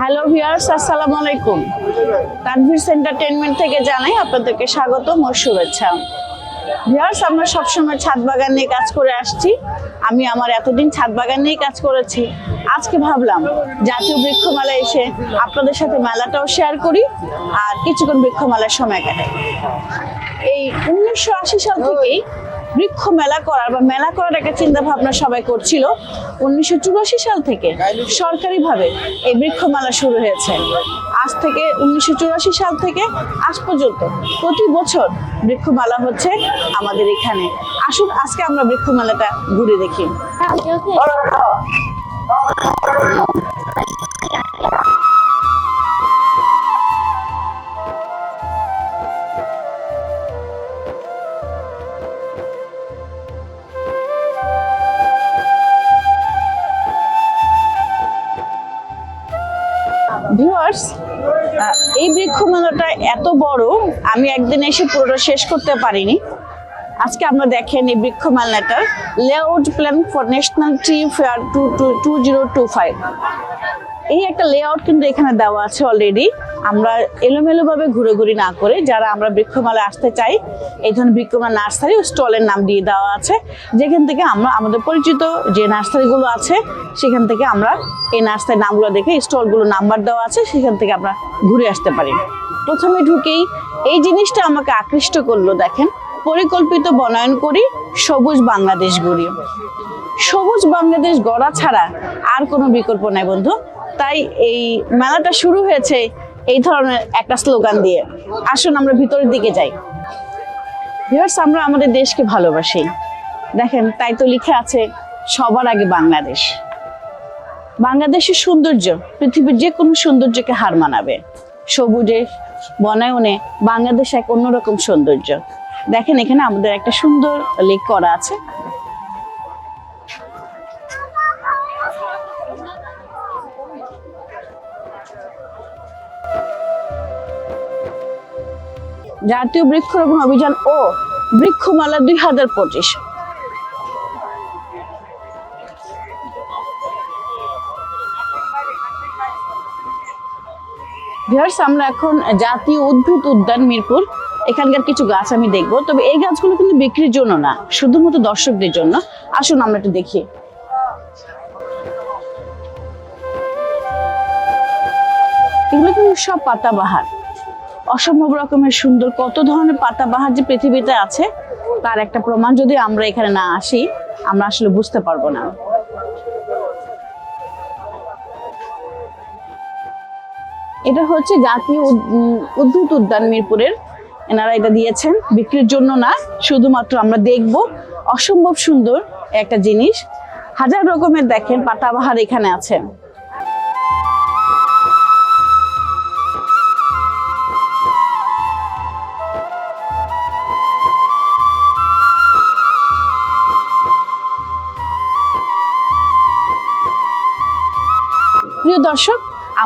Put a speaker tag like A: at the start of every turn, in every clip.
A: Hello viewers আসসালামু আলাইকুম। Tanvir entertainment থেকে জানাই আপনাদেরকে স্বাগত ও শুভেচ্ছা। ভিউয়ার্স আমরা সবসময় ছাদ বাগান নিয়ে কাজ করে আসছি। আমি আমার এতদিন ছাদ বাগান নিয়ে কাজ করেছি। আজকে ভাবলাম, জাতীয় বৃক্ষমেলা এসে আপনাদের সাথে মেলাটাও শেয়ার করি আর কিছুক্ষণ বৃক্ষমেলার সময় কাটাই। এই উনিশশো আশি সাল থেকেই বৃক্ষ মেলা করার বা মেলা করার একটা চিন্তা ভাবনা সবাই করছিল উনিশশো চুরাশি সাল থেকে সরকারিভাবে এই বৃক্ষ মেলা শুরু হয়েছে। আজ থেকে উনিশশো চুরাশি সাল থেকে আজ পর্যন্ত প্রতি বছর বৃক্ষ মেলা হচ্ছে আমাদের এখানে। আসুন, আজকে আমরা বৃক্ষ মেলাটা ঘুরে দেখি। ভিউয়ার্স এই বৃক্ষ মেলাটা এত বড়, আমি একদিন এসে পুরোটা শেষ করতে পারিনি। আজকে আমরা দেখেন এই বৃক্ষ মেলাটার layout plan for national tree fair two two two zero two five এই একটা লেআউট কিন্তু এখানে দেওয়া আছে অলরেডি আমরা এলোমেলোভাবে ঘুরে ঘুরি না করে যারা আমরা বৃক্ষমেলা আসতে চাই, এই ধরনের বৃক্ষমেলা নার্সারি ও স্টলের নাম দিয়ে দেওয়া আছে। যেখান থেকে আমরা, আমাদের পরিচিত যে নার্সারিগুলো আছে, সেখান থেকে আমরা এই নার্সারির নামগুলো দেখে স্টলগুলো নাম্বার দেওয়া আছে, সেখান থেকে আমরা ঘুরে আসতে পারি। প্রথমে ঢুকেই এই জিনিসটা আমাকে আকৃষ্ট করল, দেখেন। পরিকল্পিত বনায়ন করি, সবুজ বাংলাদেশ গড়ি। সবুজ বাংলাদেশ গড়া ছাড়া আর কোনো বিকল্প নাই বন্ধু। তাই এই মেলাটা শুরু হয়েছে এই ধরনের একটা স্লোগান দিয়ে। আসুন আমরা ভিতরের দিকে যাই। ভিউয়ার্স আমরা আমাদের দেশকে ভালোবাসি। দেখেন, তাই তো লিখে আছে, সবার আগে বাংলাদেশ। বাংলাদেশের সৌন্দর্য, পৃথিবীর যে কোনো সৌন্দর্যকে হার মানাবে। সবুজে, বনায়নে, বাংলাদেশ এক অন্যরকম সৌন্দর্য। দেখেন, এখানে আমাদের একটা সুন্দর লেক করা আছে। জাতীয় বৃক্ষরোপণ অভিযান ও বৃক্ষমালা দুই হাজার পঁচিশ। ভিউয়ার্স, আমরা এখন জাতীয় উদ্ভিদ উদ্যান মিরপুর। এখানকার কিছু গাছ আমি দেখব। তবে এই গাছগুলো কিন্তু বিক্রির জন্য না, শুধুমাত্র দর্শকদের জন্য। আসুন আমরা একটু দেখি। এগুলো কিন্তু সব পাতাবাহার। অসম্ভব রকমের সুন্দর কত ধরনের পাতাবাহার যে পৃথিবীতে আছে তার একটা প্রমাণ যদি আমরা এখানে না আসি আমরা আসলে বুঝতে পারব না। এটা হচ্ছে জাতীয় উদ- উম, উদ্ভিদ উদ্যান মিরপুরের। এনারা এটা দিয়েছেন বিক্রির জন্য না শুধুমাত্র আমরা দেখব অসম্ভব সুন্দর একটা জিনিস। হাজার রকমের দেখেন পাতাবাহার এখানে আছে।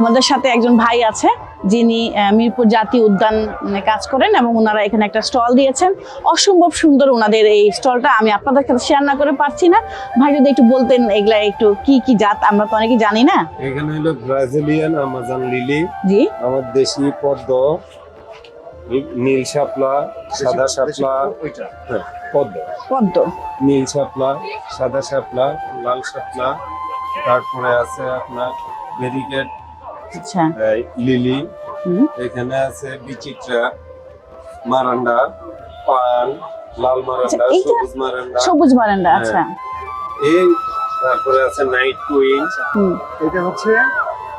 A: আমাদের সাথে একজন ভাই আছে যিনি আহ, মিরপুর জাতীয় উদ্যান কাজ করেন এবং ওনারা এখানে একটা স্টল দিয়েছেন। অসম্ভব সুন্দর ওনাদের এই স্টলটা আমি আপনাদের সাথে শেয়ার না করে পারছি না। ভাই যদি একটু বলতেন এগুলা একটু কি কি জাত আমরা তো অনেকে জানি না।
B: এখানে হলো ব্রাজিলিয়ান আমাজন লিলি
A: জি।
B: আমার দেশি পদ্ম নীল শাপলা সাদা শাপলা হ্যাঁ, পদ্ম।
A: পদ্ম।
B: নীল শাপলা সাদা শাপলা লাল শাপলা তারপরে আছে আপনার ব্যারিকেড
A: আচ্ছা।
B: লিলি এখানে আছে বিচিত্রা মারান্ডা পান লাল মারান্ডা
A: আচ্ছা,
B: সবুজ মারান্ডা।
A: সবুজ বারান্দা আচ্ছা।
B: এই তারপরে আছে নাইট কুইন।
A: হুম।
C: এটা হচ্ছে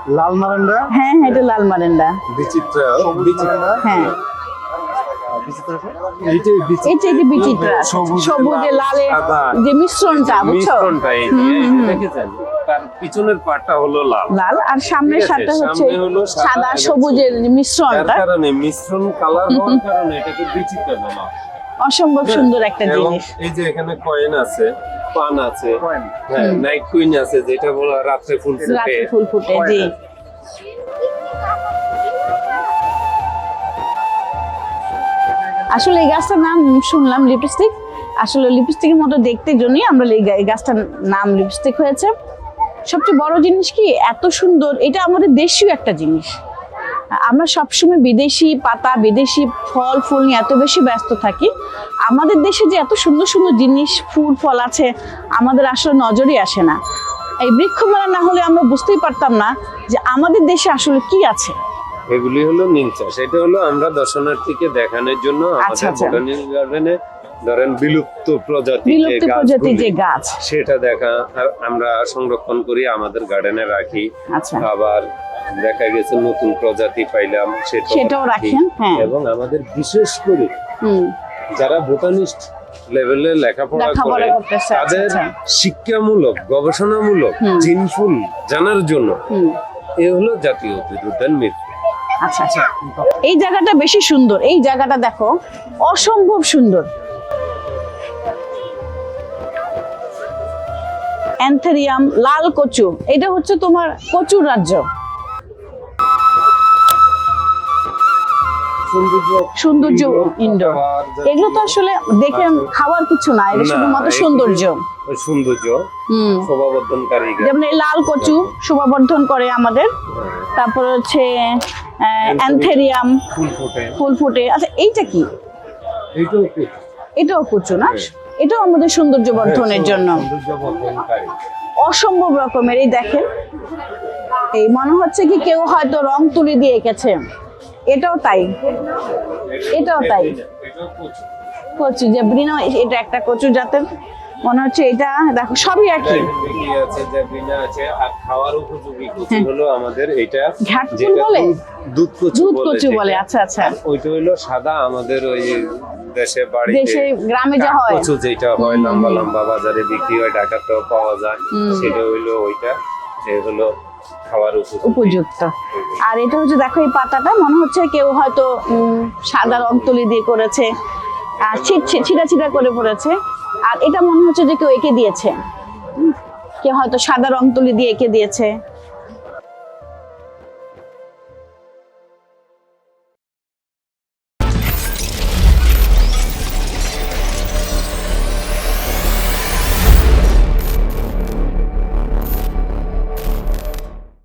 C: লাল মারান্ডা।
A: হ্যাঁ হ্যাঁ এটা লাল মারেন্ডা।
B: বিচিত্রা বিচিত্রা।
A: হ্যাঁ।
C: বিচিত্র
B: সবুজে লাল,
A: লালে যে মিশ্রণটা বুঝছ?
B: মিশ্রণটা এই। দেখেছেন? পিছনের পাটটা হলো লাল।
A: লাল আর সামনের সাথে হচ্ছে
B: সাদা।
A: সবুজের মিশ্রণটা।
B: কারণে মিশ্রণ কালার হওয়ার কারণে এটাকে বিচিত্রা বলা
A: অসম্ভব সুন্দর একটা জিনিস।
B: এই যে এখানে কয়েন আছে পান আছে
C: কয়েন।
B: হ্যাঁ নাইট কুইন আছে যেটা বলা রাত্রে ফুল ফুটে।
A: রাতে ফুল ফুটে জি। আসলে এই গাছটার নাম শুনলাম লিপস্টিক আসলে লিপস্টিকের মতো দেখতে জন্যই আমরা এই গা- এই গাছটার নাম লিপস্টিক হয়েছে। সবচেয়ে বড় জিনিস কি? এত সুন্দর এটা আমাদের দেশীয় একটা জিনিস। আমরা সবসময় বিদেশি পাতা বিদেশি ফল ফুল নিয়ে এত বেশি ব্যস্ত থাকি। আমাদের দেশে যে এত সুন্দর সুন্দর জিনিস ফুল ফল আছে আমাদের আসলে নজরই আসে না। এই বৃক্ষমেলা না হলে আমরা বুঝতেই পারতাম না যে আমাদের দেশে আসলে কি আছে।
B: এগুলি হলো নিম চাষ। এটা হলো আমরা দর্শনার্থীকে দেখানোর জন্য
A: আচ্ছা,
B: আমাদের
A: আচ্ছা।
B: বোটানিক গার্ডেনে ধরেন বিলুপ্ত প্রজাতি যে
A: বিলুপ্ত প্রজাতির যে গাছ।
B: সেটা দেখা আমরা সংরক্ষণ করি আমাদের গার্ডেনে রাখি।
A: আচ্ছা।
B: আবার দেখা গেছে নতুন প্রজাতি পাইলাম সেটাও
A: সেটাও
B: রাখি।
A: রাখেন, হ্যাঁ।
B: এবং আমাদের বিশেষ করে
A: হুম।
B: যারা বোটানিস্ট লেভেলে লেখাপড়া করে
A: আচ্ছা,
B: তাদের
A: আচ্ছা।
B: শিক্ষামূলক গবেষণামূলক জিনফুল জানার জন্য এ হলো জাতীয় উদ্ভিদ উদ্যান মিরপুর
A: আচ্ছা আচ্ছা। এই জায়গাটা বেশি সুন্দর। এই জায়গাটা দেখো অসম্ভব সুন্দর। অ্যান্থেরিয়াম লাল কচু এটা হচ্ছে তোমার কচুর রাজ্য।
B: সৌন্দর্য
A: ইনডোর এগুলো তো আসলে দেখে খাওয়ার কিছু না এটা শুধুমাত্র সৌন্দর্য।
B: সৌন্দর্য শোভাবর্ধনকারী
A: যেমন এই লাল কচু শোভাবর্ধন করে আমাদের।
B: হ্যাঁ,
A: তারপর হচ্ছে অ্যান্থেরিয়াম
B: ফুল ফোটে।
A: ফুল ফুটে। আচ্ছা এইটা কি? এটাও কচু না? এটাও আমাদের সৌন্দর্য বর্ধনের জন্য। অসম্ভব রকমের এই দেখেন। এই মনে হচ্ছে কি কেউ হয়তো রং তুলে দিয়ে এঁকেছে। এটাও তাই। এটাও তাই।
B: কচু।
A: যে এটা একটা কচু জাতের। মনে হচ্ছে এটা দেখো সবই একই।
B: আছে আছে আর খাওয়ার উপযোগী কচু হলো আমাদের এটা
A: বলে?
B: দুধ- কচু
A: দুধ কচু বলে আচ্ছা আচ্ছা।
B: ওইটা হলো সাদা আমাদের ওই দেশে বাড়িতে
A: দেশে গ্রামে যা হয়।
B: কচু যেটা হয় লম্বা লম্বা বাজারে বিক্রি হয় ঢাকাতেও পাওয়া যায়। সেটা হইল ওইটা এ হলো খাওয়ার
A: উপযুক্ত। আর এটা হচ্ছে দেখো এই পাতাটা মনে হচ্ছে কেউ হয়তো সাদা রং তুলি দিয়ে করেছে আর ছিট ছিট- ছিটা ছিটা করে পড়েছে। আর এটা মনে হচ্ছে যে কেউ এঁকে দিয়েছে। কেউ হয়তো সাদা রং তুলি দিয়ে এঁকে দিয়েছে।